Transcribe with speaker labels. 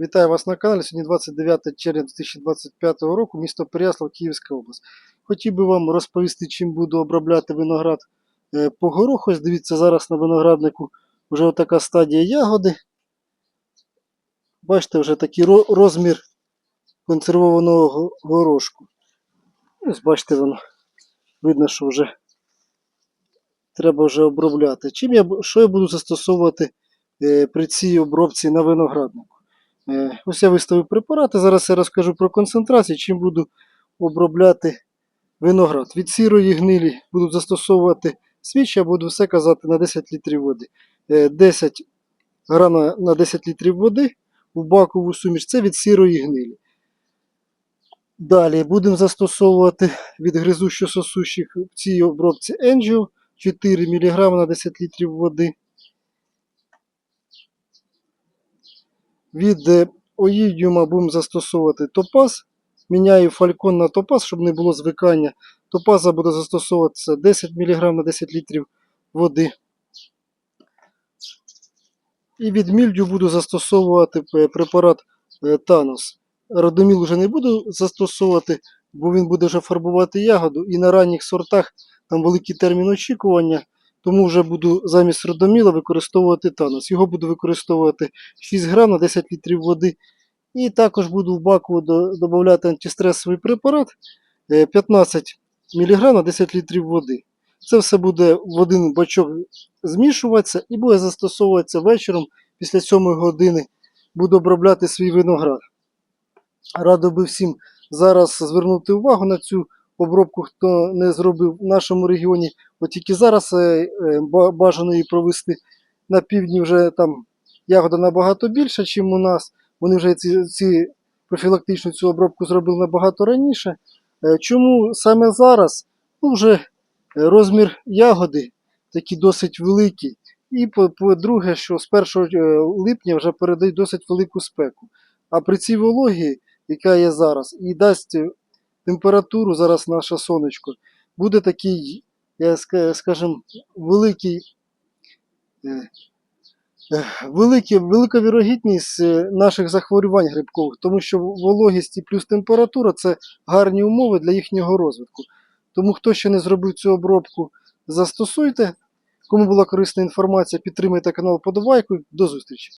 Speaker 1: Вітаю вас на каналі. Сьогодні 29 червня 2025 року, місто Переяслав, Київська область. Хотів би вам розповісти, чим буду обробляти виноград е, по гороху. Ось Дивіться, зараз на винограднику вже отака стадія ягоди. Бачите, вже такий розмір консервованого горошку. Ось бачите, воно видно, що вже треба вже обробляти. Чим я, що я буду застосовувати е, при цій обробці на винограднику? Е, Ось я виставив препарати. Зараз я розкажу про концентрацію, чим буду обробляти виноград. Від сірої гнилі буду застосовувати свіч, я буду все казати на 10 літрів води. Е, 10 грам на- на 10 літрів води у бакову суміш. Це від сірої гнилі. Далі будемо застосовувати від гризущо сосущих в цій обробці Angio 4 мг на 10 літрів води. Від е, оїдіума будемо застосовувати топаз. Міняю фалькон на топаз, щоб не було звикання. Топаза буде застосовуватися 10 мг на 10 літрів води. І від мільдю буду застосовувати е, препарат е, Танос. Родоміл вже не буду застосовувати, бо він буде вже фарбувати ягоду. І на ранніх сортах там великий термін очікування. Тому вже буду замість родоміла використовувати Танос. Його буду використовувати 6 грам на 10 літрів води. І також буду в баку до- додавати антистресовий препарат е, 15 мг на 10 літрів води. Це все буде в один бачок змішуватися і буде застосовуватися вечором після 7 години. Буду обробляти свій виноград. Радо би всім зараз звернути увагу на цю обробку, хто не зробив в нашому регіоні. От тільки зараз е, е, ба- бажано її провести на півдні вже там ягода набагато більша, ніж у нас. Вони вже ці, ці профілактичну цю обробку зробили набагато раніше. Е, Чому саме зараз? Ну, вже розмір ягоди такий досить великий. І по- по-друге, що з 1 е, липня вже передають досить велику спеку. А при цій вологі, яка є зараз, і дасть температуру зараз наше сонечко, буде такий, я ска- скажем, великий. е, е, велика вірогідність е, наших захворювань грибкових, тому що вологість і плюс температура це гарні умови для їхнього розвитку. Тому хто ще не зробив цю обробку, застосуйте. Кому була корисна інформація, підтримайте канал подобайкою. До зустрічі!